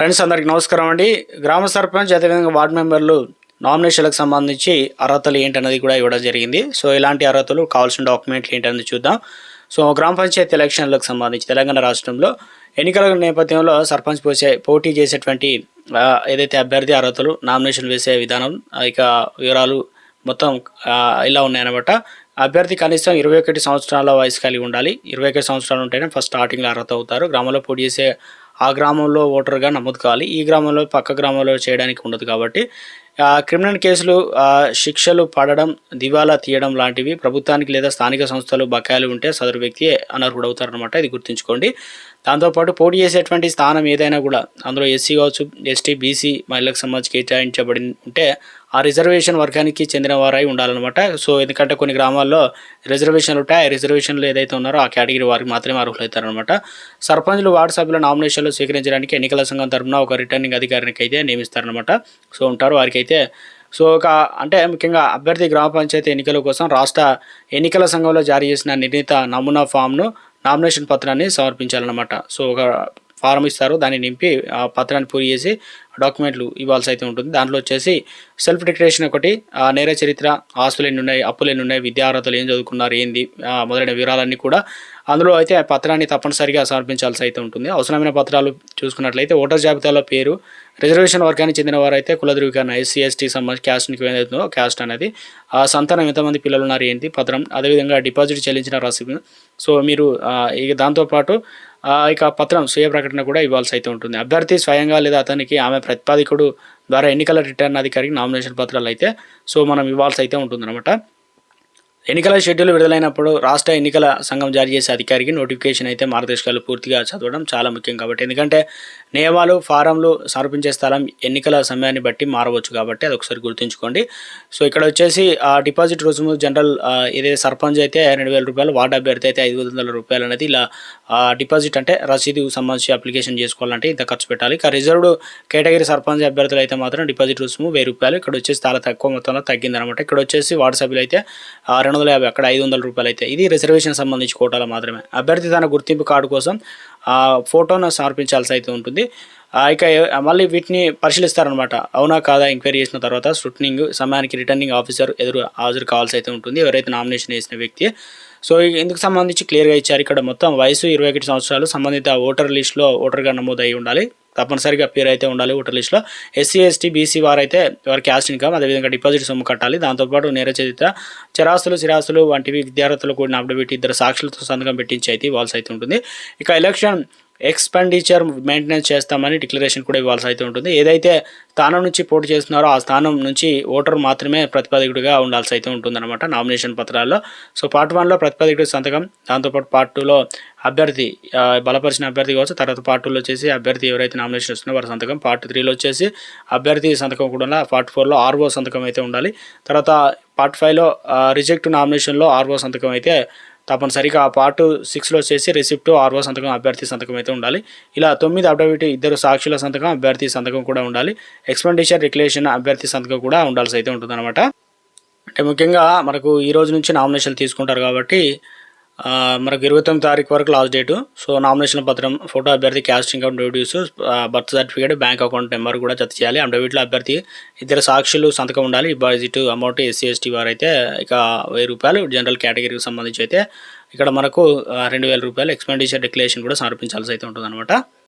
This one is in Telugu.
ఫ్రెండ్స్ అందరికీ నమస్కారం అండి. గ్రామ సర్పంచ్ అదేవిధంగా వార్డు మెంబర్లు నామినేషన్లకు సంబంధించి అర్హతలు ఏంటన్నది కూడా ఇవ్వడం జరిగింది. సో ఇలాంటి అర్హతలు కావాల్సిన డాక్యుమెంట్లు ఏంటన్నది చూద్దాం. సో గ్రామ పంచాయతీ ఎలక్షన్లకు సంబంధించి తెలంగాణ రాష్ట్రంలో ఎన్నికల నేపథ్యంలో సర్పంచ్ పోసే పోటీ చేసేటువంటి ఏదైతే అభ్యర్థి అర్హతలు నామినేషన్ వేసే విధానం ఇక వివరాలు మొత్తం ఇలా ఉన్నాయన్నమాట. అభ్యర్థి కనీసం ఇరవై ఒకటి సంవత్సరాల వయసు కలిగి ఉండాలి. ఇరవై ఒకటి సంవత్సరాలు ఉంటేనే ఫస్ట్ స్టార్టింగ్లో అర్హత అవుతారు. గ్రామంలో పోటీ చేసే ఆ గ్రామంలో ఓటర్గా నమోదు కావాలి. ఈ గ్రామంలో పక్క గ్రామంలో చేయడానికి ఉండదు కాబట్టి క్రిమినల్ కేసులు శిక్షలు పడడం దివాలా తీయడం లాంటివి ప్రభుత్వానికి లేదా స్థానిక సంస్థలు బకాయిలు ఉంటే సదరు వ్యక్తి అనర్హుడవుతారనమాట ఇది గుర్తుంచుకోండి. దాంతోపాటు పోటీ చేసేటువంటి స్థానం ఏదైనా కూడా అందులో ఎస్సీ కావచ్చు ఎస్టీ బీసీ మహిళలకు సంబంధించి కేటాయించబడి ఉంటే ఆ రిజర్వేషన్ వర్గానికి చెందిన వారై ఉండాలన్నమాట. సో ఎందుకంటే కొన్ని గ్రామాల్లో రిజర్వేషన్లు ఉంటాయి. ఆ రిజర్వేషన్లు ఏదైతే ఉన్నారో ఆ కేటగిరీ వారికి మాత్రమే అర్హులవుతారనమాట సర్పంచ్లు వార్డు సభ్యుల నామినేషన్లు స్వీకరించడానికి ఎన్నికల సంఘం తరపున ఒక రిటర్నింగ్ అధికారికి అయితే నియమిస్తారనమాట సో ఉంటారు వారికి అయితే సో ఒక అంటే ముఖ్యంగా అభ్యర్థి గ్రామ పంచాయతీ ఎన్నికల కోసం రాష్ట్ర ఎన్నికల సంఘంలో జారీ చేసిన నిర్ణీత నమూనా ఫామ్ను నామినేషన్ పత్రాన్ని సమర్పించాలన్నమాట. సో ఒక ఫారం ఇస్తారు. దాన్ని నింపి ఆ పత్రాన్ని పూరి చేసి డాక్యుమెంట్లు ఇవ్వాల్సి అయితే ఉంటుంది. దాంట్లో వచ్చేసి సెల్ఫ్ డిక్లరేషన్ ఒకటి ఆ నేర చరిత్ర ఆస్తులు ఎన్ని ఉన్నాయి అప్పులు ఎన్ని ఉన్నాయి విద్యార్హతలు ఏం చదువుకున్నారు ఏంది మొదలైన వివరాలన్నీ కూడా అందులో అయితే ఆ పత్రాన్ని తప్పనిసరిగా సమర్పించాల్సి అయితే ఉంటుంది. అవసరమైన పత్రాలు చూసుకున్నట్లయితే ఓటర్ జాబితాలో పేరు రిజర్వేషన్ వర్గానికి చెందిన వారైతే కుల ధృవీకరణ ఎస్సీ ఎస్టీ సంబంధించి క్యాస్ట్కి ఏదైతుందో క్యాస్ట్ అనేది. ఆ సంతానం ఎంతమంది పిల్లలు ఉన్నారు ఏంటి పత్రం. అదేవిధంగా డిపాజిట్ చెల్లించిన రసీదు సో మీరు ఇక దాంతోపాటు ఇక పత్రం స్వీయ ప్రకటన కూడా ఇవ్వాల్సి అయితే ఉంటుంది. అభ్యర్థి స్వయంగా లేదా అతనికి ఆమె ప్రతిపాదికుడు ద్వారా ఎన్నికల రిటర్న్ అధికారికి నామినేషన్ పత్రాలు అయితే సో మనం ఇవ్వాల్సి అయితే ఉంటుందన్నమాట. ఎన్నికల షెడ్యూల్ విడుదలైనప్పుడు రాష్ట్ర ఎన్నికల సంఘం జారీ చేసే అధికారికి నోటిఫికేషన్ అయితే మార్గదర్శకాలు పూర్తిగా చదవడం చాలా ముఖ్యం కాబట్టి. ఎందుకంటే నియమాలు ఫారంలు సమర్పించే స్థలం ఎన్నికల సమయాన్ని బట్టి మారవచ్చు కాబట్టి అది ఒకసారి గుర్తుంచుకోండి. సో ఇక్కడ వచ్చేసి ఆ డిపాజిట్ రుసుము జనరల్ ఏదైతే సర్పంచ్ అయితే రెండు వేల రూపాయలు వార్డు అభ్యర్థి అయితే ఐదు వందల రూపాయలు అనేది ఇలా ఆ, డిపాజిట్ అంటే రసీదు సంబంధించి అప్లికేషన్ చేసుకోవాలంటే ఇంత ఖర్చు పెట్టాలి. ఇక రిజర్వ్డ్ కేటగిరీ సర్పంచ్ అభ్యర్థులు అయితే మాత్రం డిపాజిట్ రుసుము వెయ్యి రూపాయలు. ఇక్కడ వచ్చేసి చాలా తక్కువ మొత్తంలో తగ్గిందనమాట ఇక్కడ వచ్చేసి వార్డు సభ్యులు అయితే రెండు వందల యాభై అక్కడ ఐదు వందల రూపాయలు అయితే. ఇది రిజర్వేషన్ సంబంధించి కోటాలో మాత్రమే. అభ్యర్థి తన గుర్తింపు కార్డు కోసం ఆ, ఫోటోను సమర్పించాల్సి అయితే ఉంటుంది. ఇక మళ్ళీ వీటిని పరిశీలిస్తారనమాట అవునా కాదా ఎంక్వైరీ చేసిన తర్వాత స్క్రూటనింగ్ సమయానికి రిటర్నింగ్ ఆఫీసర్ ఎదురు హాజరు కావాల్సి అయితే ఉంటుంది. ఎవరైతే నామినేషన్ వేసిన వ్యక్తి. సో ఇందుకు సంబంధించి క్లియర్గా ఇచ్చారు. ఇక్కడ మొత్తం వయసు ఇరవై ఒకటి సంవత్సరాలు. సంబంధిత ఓటర్ లిస్టులో ఓటర్గా నమోదు అయి ఉండాలి. తప్పనిసరిగా పేరు అయితే ఉండాలి ఓటర్ లిస్టులో ఎస్సీ ఎస్టీ బీసీ వారైతే వారి క్యాస్ట్ ఇన్కమ్ అదేవిధంగా డిపాజిట్ సొమ్ము కట్టాలి. దాంతోపాటు నేర చరిత్ర చిరాస్తులు చిరాస్తులు వంటివి విద్యార్థులు కూడిన అప్డేట్ ఇద్దరు సాక్షులతో సంతకం పెట్టించి అయితే ఇవ్వాల్సి అయితే ఉంటుంది. ఇక ఎలక్షన్ ఎక్స్పెండిచర్ మెయింటెనెన్స్ చేస్తామని డిక్లరేషన్ కూడా ఇవ్వాల్సి అయితే ఉంటుంది. ఏదైతే స్థానం నుంచి పోటీ చేస్తున్నారో ఆ స్థానం నుంచి ఓటర్ మాత్రమే ప్రతిపాదకుడిగా ఉండాల్సి అయితే ఉంటుందన్నమాట నామినేషన్ పత్రాల్లో. సో పార్ట్ వన్లో ప్రతిపాదకుడి సంతకం దాంతోపాటు పార్ట్ టూలో అభ్యర్థి బలపరిచిన అభ్యర్థి కావచ్చు తర్వాత పార్ట్ టూలో వచ్చేసి అభ్యర్థి ఎవరైతే నామినేషన్ వస్తున్నారో వారి సంతకం పార్ట్ త్రీలో వచ్చేసి అభ్యర్థి సంతకం కూడా పార్ట్ ఫోర్లో ఆర్ఓ సంతకం అయితే ఉండాలి. తర్వాత పార్ట్ ఫైవ్లో రిజెక్ట్ నామినేషన్లో ఆర్ఓ సంతకం అయితే తప్పనిసరిగా ఆ పార్ట్ సిక్స్లో వచ్చేసి రిసిప్ట్ ఆర్ఓ సంతకం అభ్యర్థి సంతకం అయితే ఉండాలి. ఇలా తొమ్మిది అఫిడవిట్ ఇద్దరు సాక్షుల సంతకం అభ్యర్థి సంతకం కూడా ఉండాలి. ఎక్స్పెండిచర్ రిక్లేషన్ అభ్యర్థి సంతకం కూడా ఉండాల్సి అయితే ఉంటుందన్నమాట. అంటే ముఖ్యంగా మనకు ఈ రోజు నుంచి నామినేషన్ తీసుకుంటారు కాబట్టి మనకు ఇరవై తొమ్మిది తారీఖు వరకు లాస్ట్ డేటు. సో నామినేషన్ పత్రం ఫోటో అభ్యర్థి caste income duties birth certificate bank account number కూడా జత చేయాలి. అఫిడవిట్లో అభ్యర్థి ఇద్దరు సాక్షులు సంతకం ఉండాలి. డిపాజిట్ అమౌంట్ ఎస్సీ ఎస్టీ వారు అయితే ఇక వెయ్యి రూపాయలు. జనరల్ కేటగిరీకి సంబంధించి అయితే ఇక్కడ మనకు రెండు వేల రూపాయలు. ఎక్స్పెండిచర్ డిక్లరేషన్ కూడా సమర్పించాల్సి అయితే ఉంటుంది